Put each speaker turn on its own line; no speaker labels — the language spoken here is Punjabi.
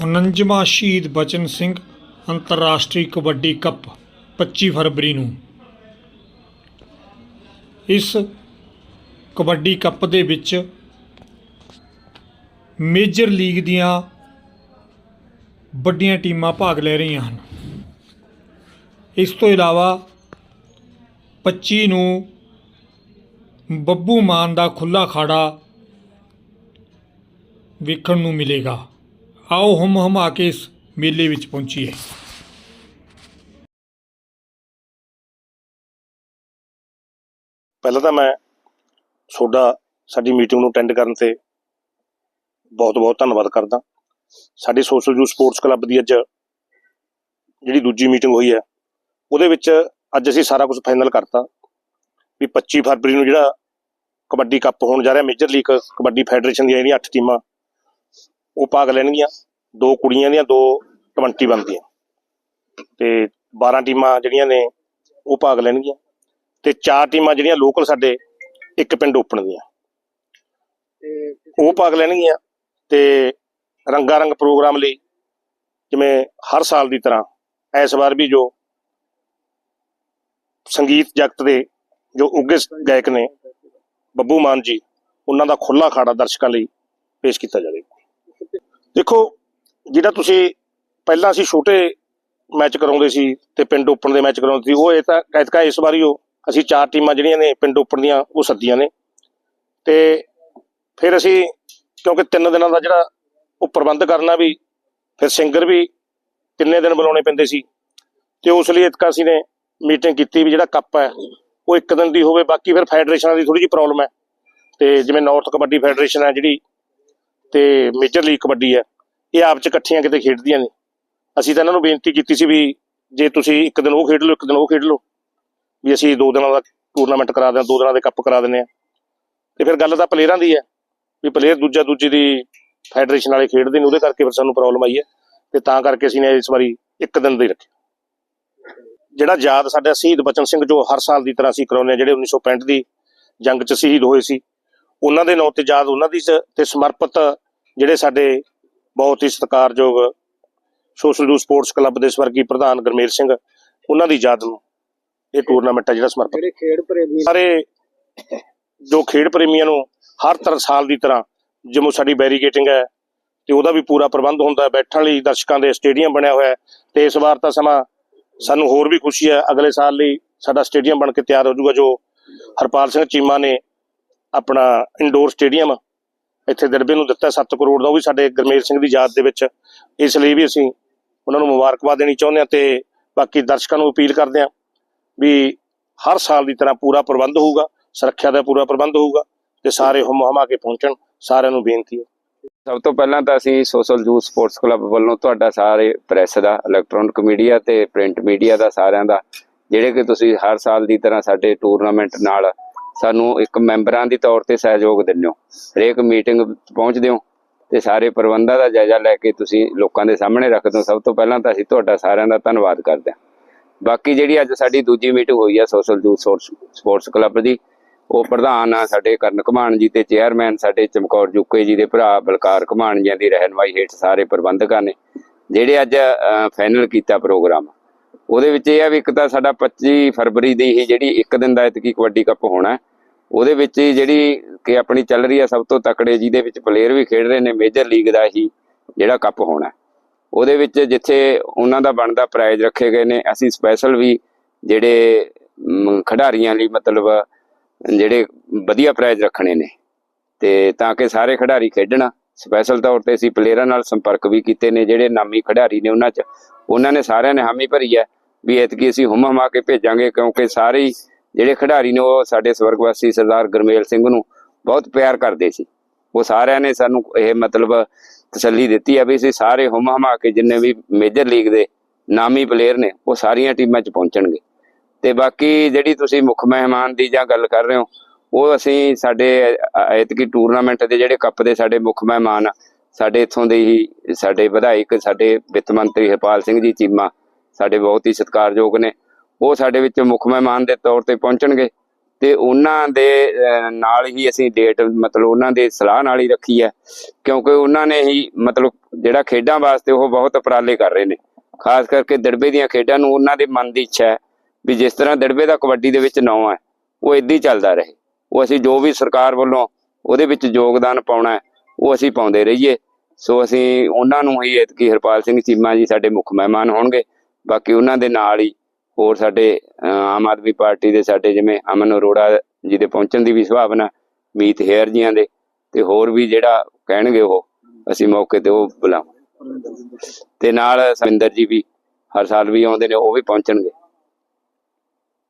49ਵਾਂ ਸ਼ਹੀਦ ਬਚਨ ਸਿੰਘ ਅੰਤਰਰਾਸ਼ਟਰੀ ਕਬੱਡੀ ਕੱਪ 25 ਫਰਵਰੀ ਨੂੰ। ਇਸ ਕਬੱਡੀ ਕੱਪ ਦੇ ਵਿੱਚ ਮੇਜਰ ਲੀਗ ਦੀਆਂ ਵੱਡੀਆਂ ਟੀਮਾਂ ਭਾਗ ਲੈ ਰਹੀਆਂ ਹਨ। ਇਸ ਤੋਂ ਇਲਾਵਾ 25 ਨੂੰ ਬੱਬੂ ਮਾਨ ਦਾ ਖੁੱਲਾ ਖਾੜਾ ਵੇਖਣ ਨੂੰ ਮਿਲੇਗਾ। ਆਓ ਹਮ ਹਮਾ ਕੇ ਇਸ ਮੇਲੇ ਵਿੱਚ ਪਹੁੰਚੀਏ।
ਪਹਿਲਾਂ ਤਾਂ ਮੈਂ ਤੁਹਾਡਾ, ਸਾਡੀ ਮੀਟਿੰਗ ਨੂੰ ਅਟੈਂਡ ਕਰਨ ਤੇ ਬਹੁਤ-ਬਹੁਤ ਧੰਨਵਾਦ ਕਰਦਾ। ਸਾਡੇ ਸੋਸ਼ਲ ਜੂ ਸਪੋਰਟਸ ਕਲੱਬ ਦੀ ਅੱਜ ਜਿਹੜੀ ਦੂਜੀ ਮੀਟਿੰਗ ਹੋਈ ਹੈ, ਉਹਦੇ ਵਿੱਚ ਅੱਜ ਅਸੀਂ ਸਾਰਾ ਕੁਝ ਫਾਈਨਲ ਕਰਤਾ। ਵੀ 25 ਫਰਵਰੀ ਨੂੰ ਜਿਹੜਾ ਕਬੱਡੀ ਕੱਪ ਹੋਣ ਜਾ ਰਿਹਾ ਮੇਜਰ ਲੀਗ ਕਬੱਡੀ ਫੈਡਰੇਸ਼ਨ ਦੀਆਂ ਜਿਹੜੀਆਂ 8 ਟੀਮਾਂ ਉਹ ਭਾਗ ਲੈਣਗੀਆਂ। ਦੋ ਕੁੜੀਆਂ ਦੀਆਂ ਦੋ 20 ਬਣਦੀਆਂ। ਤੇ 12 ਟੀਮਾਂ ਜਿਹੜੀਆਂ ਨੇ ਉਹ ਭਾਗ ਲੈਣਗੀਆਂ। ਤੇ ਚਾਰ ਟੀਮਾਂ ਜਿਹੜੀਆਂ ਲੋਕਲ ਸਾਡੇ ਇੱਕ ਪਿੰਡ ਓਪਨ ਦੀਆਂ। ਉਹ ਭਾਗ ਲੈਣਗੀਆਂ ਤੇ ਰੰਗਾ ਰੰਗ ਪ੍ਰੋਗਰਾਮ ਲਈ ਜਿਵੇਂ ਹਰ ਸਾਲ ਦੀ ਤਰ੍ਹਾਂ ਇਸ ਵਾਰ ਵੀ ਜੋ ਸੰਗੀਤ ਜਗਤ ਦੇ ਜੋ ਉੱਗੇ ਗਾਇਕ ਨੇ ਬੱਬੂ ਮਾਨ ਜੀ ਉਹਨਾਂ ਦਾ ਖੁੱਲਾ ਖਾੜਾ ਦਰਸ਼ਕਾਂ ਲਈ ਪੇਸ਼ ਕੀਤਾ ਜਾਵੇਗਾ। ਦੇਖੋ, ਜਿਹੜਾ ਤੁਸੀਂ ਪਹਿਲਾਂ ਅਸੀਂ ਛੋਟੇ ਮੈਚ ਕਰਾਉਂਦੇ ਸੀ ਤੇ ਪਿੰਡ ਓਪਨ ਦੇ ਮੈਚ ਕਰਾਉਂਦੇ ਸੀ, ਉਹ ਇਹ ਤਾਂ ਐਤਕਾ ਇਸ ਵਾਰੀ ਉਹ ਅਸੀਂ ਚਾਰ ਟੀਮਾਂ ਜਿਹੜੀਆਂ ਨੇ ਪਿੰਡ ਓਪਨ ਦੀਆਂ ਉਹ ਸੱਦੀਆਂ ਨੇ। ਤੇ ਫਿਰ ਅਸੀਂ, ਕਿਉਂਕਿ ਤਿੰਨ ਦਿਨਾਂ ਦਾ ਜਿਹੜਾ ਉਹ ਪ੍ਰਬੰਧ ਕਰਨਾ ਵੀ, ਫਿਰ ਸਿੰਗਰ ਵੀ ਤਿੰਨੇ ਦਿਨ ਬੁਲਾਉਣੇ ਪੈਂਦੇ ਸੀ। ਤੇ ਉਸ ਲਈ ਇਤਕਾ ਅਸੀਂ ਨੇ ਮੀਟਿੰਗ ਕੀਤੀ ਵੀ ਜਿਹੜਾ ਕੱਪ ਹੈ, ਉਹ ਇੱਕ ਦਿਨ ਦੀ ਹੋਵੇ, ਬਾਕੀ ਫਿਰ ਫੈਡਰੇਸ਼ਨਾਂ ਦੀ ਥੋੜੀ ਜਿਹੀ ਪ੍ਰੋਬਲਮ ਹੈ। ਤੇ ਜਿਵੇਂ ਨਾਰਥ ਕਬੱਡੀ ਫੈਡਰੇਸ਼ਨ ਹੈ ਜਿਹੜੀ ਤੇ ਮੇਜਰ ਲੀਗ ਕਬੱਡੀ ਹੈ। ਇਹ ਆਪ ਚ ਇਕੱਠੀਆਂ ਕਿਤੇ ਖੇਡਦੀਆਂ ਨੇ ਅਸੀਂ ਤਾਂ ਇਹਨਾਂ ਨੂੰ ਬੇਨਤੀ ਕੀਤੀ ਸੀ ਵੀ ਜੇ ਤੁਸੀਂ ਇੱਕ ਦਿਨ ਉਹ ਖੇਡ ਲਓ, ਇੱਕ ਦਿਨ ਉਹ ਖੇਡ ਲਓ। ਵੀ ਅਸੀਂ ਦੋ ਦਿਨਾਂ ਦਾ ਟੂਰਨਾਮੈਂਟ ਕਰਾ ਦਿਆਂ, ਦੋ ਦਿਨਾਂ ਦੇ ਕੱਪ ਕਰਾ ਦਿੰਦੇ ਆ ਤੇ ਫਿਰ ਗੱਲ ਤਾਂ ਪਲੇਅਰਾਂ ਦੀ ਹੈ। ਵੀ ਪਲੇਅਰ ਦੂਜਾ ਦੂਜੇ ਦੀ ਫੈਡਰੇਸ਼ਨ ਵਾਲੇ ਖੇਡਦੇ ਨੇ ਉਹਦੇ ਕਰਕੇ ਫਿਰ ਸਾਨੂੰ ਪ੍ਰੋਬਲਮ ਆਈ ਹੈ। ਤੇ ਤਾਂ ਕਰਕੇ ਅਸੀਂ ਨੇ ਇਸ ਵਾਰੀ ਇੱਕ ਦਿਨ ਦਾ ਹੀ ਰੱਖਿਆ ਜਿਹੜਾ ਯਾਦ ਸਾਡਾ ਸ਼ਹੀਦ ਬਚਨ ਸਿੰਘ, ਜੋ ਹਰ ਸਾਲ ਦੀ ਤਰ੍ਹਾਂ ਅਸੀਂ ਕਰਾਉਂਦੇ ਹਾਂ, ਜਿਹੜੇ 1965 ਦੀ ਜੰਗ 'ਚ ਸ਼ਹੀਦ ਹੋਏ ਸੀ ਉਹਨਾਂ ਦੇ ਨਾਂ ਤੇ ਯਾਦ ਉਹਨਾਂ ਦੀ ਤੇ ਸਮਰਪਿਤ ਜਿਹੜੇ ਸਾਡੇ ਬਹੁਤ ਹੀ ਸਤਿਕਾਰਯੋਗ ਸੋਸ਼ਲ ਜੂ ਸਪੋਰਟਸ ਕਲੱਬ ਦੇ ਸਵਰਗੀ ਪ੍ਰਧਾਨ ਗਰਮੇਲ ਸਿੰਘ ਉਹਨਾਂ ਦੀ ਯਾਦ ਨੂੰ ਇਹ ਟੂਰਨਾਮੈਂਟ ਹੈ ਜਿਹੜਾ ਸਮਰਪਿਤ।
ਜਿਹੜੇ ਖੇਡ ਪ੍ਰੇਮੀ
ਸਾਰੇ ਜੋ ਖੇਡ ਪ੍ਰੇਮੀਆਂ ਨੂੰ ਹਰ ਤਰ੍ਹਾਂ ਸਾਲ ਦੀ ਤਰ੍ਹਾਂ ਜਿਵੇਂ ਸਾਡੀ ਬੈਰੀਗੇਟਿੰਗ ਹੈ ਤੇ ਉਹਦਾ ਵੀ ਪੂਰਾ ਪ੍ਰਬੰਧ ਹੁੰਦਾ ਹੈ ਬੈਠਣ ਲਈ ਦਰਸ਼ਕਾਂ ਦੇ ਸਟੇਡੀਅਮ ਬਣਿਆ ਹੋਇਆ ਹੈ ਤੇ ਇਸ ਵਾਰ ਤਾਂ ਸਮਾਂ ਸਾਨੂੰ ਹੋਰ ਵੀ ਖੁਸ਼ੀ ਹੈ ਅਗਲੇ ਸਾਲ ਲਈ ਸਾਡਾ ਸਟੇਡੀਅਮ ਬਣ ਕੇ ਤਿਆਰ ਹੋ ਜਾਊਗਾ ਜੋ ਹਰਪਾਲ ਸਿੰਘ ਚੀਮਾ ਨੇ ਆਪਣਾ ਇੰਡੋਰ ਸਟੇਡੀਅਮ ਇੱਥੇ ਦਰਬੇ ਨੂੰ ਦਿੱਤਾ 7 ਕਰੋੜ ਦਾ, ਉਹ ਵੀ ਸਾਡੇ ਗਰਮੇਲ ਸਿੰਘ ਦੀ ਯਾਦ ਦੇ ਵਿੱਚ। ਇਸ ਲਈ ਵੀ ਅਸੀਂ ਉਹਨਾਂ ਨੂੰ ਮੁਬਾਰਕਬਾਦ ਦੇਣੀ ਚਾਹੁੰਦੇ ਹਾਂ ਤੇ ਬਾਕੀ ਦਰਸ਼ਕਾਂ ਨੂੰ ਅਪੀਲ ਕਰਦੇ ਹਾਂ ਵੀ ਹਰ ਸਾਲ ਦੀ ਤਰ੍ਹਾਂ ਪੂਰਾ ਪ੍ਰਬੰਧ ਹੋਊਗਾ, ਸੁਰੱਖਿਆ ਦਾ ਪੂਰਾ ਪ੍ਰਬੰਧ ਹੋਊਗਾ ਤੇ ਸਾਰੇ ਹਮ ਹਮਾ ਕੇ ਪਹੁੰਚਣ। ਸਾਰਿਆਂ ਨੂੰ ਬੇਨਤੀ ਹੈ।
ਸਭ ਤੋਂ ਪਹਿਲਾਂ ਤਾਂ ਅਸੀਂ ਸੋਸ਼ਲ ਜੂ ਸਪੋਰਟਸ ਕਲੱਬ ਵੱਲੋਂ ਤੁਹਾਡਾ ਸਾਰੇ ਪ੍ਰੈਸ ਦਾ ਇਲੈਕਟ੍ਰੋਨਿਕ ਮੀਡੀਆ ਤੇ ਪ੍ਰਿੰਟ ਮੀਡੀਆ ਦਾ ਸਾਰਿਆਂ ਦਾ, ਜਿਹੜੇ ਕਿ ਤੁਸੀਂ ਹਰ ਸਾਲ ਦੀ ਤਰ੍ਹਾਂ ਸਾਡੇ ਟੂਰਨਾਮੈਂਟ ਨਾਲ ਸਾਨੂੰ ਇੱਕ ਮੈਂਬਰਾਂ ਦੀ ਤੌਰ ਤੇ ਸਹਿਯੋਗ ਦਿੰਦੇ ਹੋ ਹਰੇਕ ਮੀਟਿੰਗ ਪਹੁੰਚਦੇ ਹੋ ਤੇ ਸਾਰੇ ਪ੍ਰਬੰਧਾਂ ਦਾ ਜਾਇਜ਼ਾ ਲੈ ਕੇ ਤੁਸੀਂ ਲੋਕਾਂ ਦੇ ਸਾਹਮਣੇ ਰੱਖਦੇ ਹੋ ਸਭ ਤੋਂ ਪਹਿਲਾਂ ਤਾਂ ਅਸੀਂ ਤੁਹਾਡਾ ਸਾਰਿਆਂ ਦਾ ਧੰਨਵਾਦ ਕਰਦੇ ਹਾਂ। ਬਾਕੀ ਜਿਹੜੀ ਅੱਜ ਸਾਡੀ ਦੂਜੀ ਮੀਟਿੰਗ ਹੋਈ ਆ ਸੋਸ਼ਲ ਜੂ ਸਪੋਰਟਸ ਕਲੱਬ ਦੀ, ਉਹ ਪ੍ਰਧਾਨ ਆ ਸਾਡੇ ਕਰਨ ਘਮਾਨ ਜੀ ਤੇ ਚੇਅਰਮੈਨ ਸਾਡੇ ਚਮਕੌਰ ਜੁੱਕੇ ਜੀ ਦੇ ਭਰਾ ਬਲਕਾਰ ਘਮਾਨ ਜੀ ਦੀ ਰਹਿਨਮਾਈ ਹੇਠ ਸਾਰੇ ਪ੍ਰਬੰਧਕਾਂ ਨੇ, ਜਿਹੜੇ ਅੱਜ ਫਾਈਨਲ ਕੀਤਾ ਪ੍ਰੋਗਰਾਮ। ਉਹਦੇ ਵਿੱਚ ਇਹ ਆ ਵੀ ਇੱਕ ਤਾਂ ਸਾਡਾ 25 ਫਰਵਰੀ ਦੀ ਹੀ ਜਿਹੜੀ ਇੱਕ ਦਿਨ ਦਾ ਇਤਕੀ ਕਬੱਡੀ ਕੱਪ ਹੋਣਾ ਉਹਦੇ ਵਿੱਚ ਜਿਹੜੀ ਕਿ ਆਪਣੀ ਚੱਲ ਰਹੀ ਆ ਸਭ ਤੋਂ ਤਕੜੇ, ਜਿਹਦੇ ਵਿੱਚ ਪਲੇਅਰ ਵੀ ਖੇਡ ਰਹੇ ਨੇ ਮੇਜਰ ਲੀਗ ਦਾ ਹੀ ਜਿਹੜਾ ਕੱਪ ਹੋਣਾ ਉਹਦੇ ਵਿੱਚ ਜਿੱਥੇ ਉਹਨਾਂ ਦਾ ਬਣਦਾ ਪ੍ਰਾਈਜ਼ ਰੱਖੇ ਗਏ ਨੇ, ਅਸੀਂ ਸਪੈਸ਼ਲ ਵੀ ਜਿਹੜੇ ਖਿਡਾਰੀਆਂ ਲਈ ਮਤਲਬ ਜਿਹੜੇ ਵਧੀਆ ਪ੍ਰਾਈਜ਼ ਰੱਖਣੇ ਨੇ। ਤੇ ਤਾਂ ਕਿ ਸਾਰੇ ਖਿਡਾਰੀ ਖੇਡਣਾ। ਸਪੈਸ਼ਲ ਤੌਰ ਤੇ ਅਸੀਂ ਪਲੇਅਰਾਂ ਨਾਲ ਸੰਪਰਕ ਵੀ ਕੀਤੇ ਨੇ, ਜਿਹੜੇ ਨਾਮੀ ਖਿਡਾਰੀ ਨੇ ਉਹਨਾਂ 'ਚ। ਉਹਨਾਂ ਨੇ ਸਾਰਿਆਂ ਨੇ ਹਾਮੀ ਭਰੀ ਹੈ ਵੀ ਇਤਕੀ ਅਸੀਂ ਹੁਮ ਹਮਾ ਕੇ ਭੇਜਾਂਗੇ ਕਿਉਂਕਿ ਸਾਰੇ ਜਿਹੜੇ ਖਿਡਾਰੀ ਨੇ ਉਹ ਸਾਡੇ ਸਵਰਗਵਾਸੀ ਸਰਦਾਰ ਗਰਮੇਲ ਸਿੰਘ ਨੂੰ ਬਹੁਤ ਪਿਆਰ ਕਰਦੇ ਸੀ। ਉਹ ਸਾਰਿਆਂ ਨੇ ਸਾਨੂੰ ਇਹ ਮਤਲਬ ਤਸੱਲੀ ਦਿੱਤੀ ਹੈ ਵੀ ਅਸੀਂ ਸਾਰੇ ਹੁਮ ਹਮਾ ਕੇ ਜਿੰਨੇ ਵੀ ਮੇਜਰ ਲੀਗ ਦੇ ਨਾਮੀ ਪਲੇਅਰ ਨੇ, ਉਹ ਸਾਰੀਆਂ ਟੀਮਾਂ 'ਚ ਪਹੁੰਚਣਗੇ। ਤੇ ਬਾਕੀ ਜਿਹੜੀ ਤੁਸੀਂ ਮੁੱਖ ਮਹਿਮਾਨ ਦੀ ਜਾਂ ਗੱਲ ਕਰ ਰਹੇ ਹੋ, ਉਹ ਅਸੀਂ ਸਾਡੇ ਐਤਕੀ ਟੂਰਨਾਮੈਂਟ ਦੇ ਜਿਹੜੇ ਕੱਪ ਦੇ ਸਾਡੇ ਮੁੱਖ ਮਹਿਮਾਨ ਸਾਡੇ ਇੱਥੋਂ ਦੇ ਹੀ ਸਾਡੇ ਵਿਧਾਇਕ, ਸਾਡੇ ਵਿੱਤ ਮੰਤਰੀ ਹਰਪਾਲ ਸਿੰਘ ਜੀ, ਚੀਮਾ ਸਾਡੇ ਬਹੁਤ ਹੀ ਸਤਿਕਾਰਯੋਗ ਨੇ। ਉਹ ਸਾਡੇ ਵਿੱਚ ਮੁੱਖ ਮਹਿਮਾਨ ਦੇ ਤੌਰ ਤੇ ਪਹੁੰਚਣਗੇ ਤੇ ਉਹਨਾਂ ਦੇ ਨਾਲ ਹੀ ਅਸੀਂ ਡੇਟ ਮਤਲਬ ਉਹਨਾਂ ਦੇ ਸਲਾਹ ਨਾਲ ਹੀ ਰੱਖੀ ਹੈ। ਕਿਉਂਕਿ ਉਹਨਾਂ ਨੇ ਹੀ ਮਤਲਬ ਜਿਹੜਾ ਖੇਡਾਂ ਵਾਸਤੇ ਉਹ ਬਹੁਤ ਉਪਰਾਲੇ ਕਰ ਰਹੇ ਨੇ। ਖਾਸ ਕਰਕੇ ਦੜਬੇ ਦੀਆਂ ਖੇਡਾਂ ਨੂੰ ਉਹਨਾਂ ਦੇ ਮਨ ਦੀ ਇੱਛਾ ਹੈ ਵੀ ਜਿਸ ਤਰ੍ਹਾਂ ਦੜਬੇ ਦਾ ਕਬੱਡੀ ਦੇ ਵਿੱਚ ਨਾਂ ਹੈ, ਉਹ ਇਦਾਂ ਹੀ ਚੱਲਦਾ ਰਹੇ। ਉਹ ਅਸੀਂ ਜੋ ਵੀ ਸਰਕਾਰ ਵੱਲੋਂ ਉਹਦੇ ਵਿੱਚ ਯੋਗਦਾਨ ਪਾਉਣਾ ਉਹ ਅਸੀਂ ਪਾਉਂਦੇ ਰਹੀਏ। ਸੋ ਅਸੀਂ ਉਹਨਾਂ ਨੂੰ ਹੀ ਐਤਕੀ ਹਰਪਾਲ ਸਿੰਘ ਚੀਮਾ ਜੀ ਸਾਡੇ ਮੁੱਖ ਮਹਿਮਾਨ ਹੋਣਗੇ। ਬਾਕੀ ਉਹਨਾਂ ਦੇ ਨਾਲ ਹੀ ਹੋਰ ਸਾਡੇ ਆਮ ਆਦਮੀ ਪਾਰਟੀ ਦੇ ਸਾਡੇ ਜਿਵੇਂ ਅਮਨ ਅਰੋੜਾ ਜੀ ਦੇ ਪਹੁੰਚਣ ਦੀ ਵੀ ਸੰਭਾਵਨਾ, ਮੀਤ ਹੇਅਰ ਜੀਆਂ ਦੇ, ਤੇ ਹੋਰ ਵੀ ਜਿਹੜਾ ਕਹਿਣਗੇ ਉਹ, ਅਸੀਂ ਮੌਕੇ ਤੇ ਉਹ ਬੁਲਾਵਾਂ ਤੇ ਨਾਲ ਸਵਿੰਦਰ ਜੀ ਵੀ ਹਰ ਸਾਲ ਵੀ ਆਉਂਦੇ ਨੇ, ਉਹ ਵੀ ਪਹੁੰਚਣਗੇ।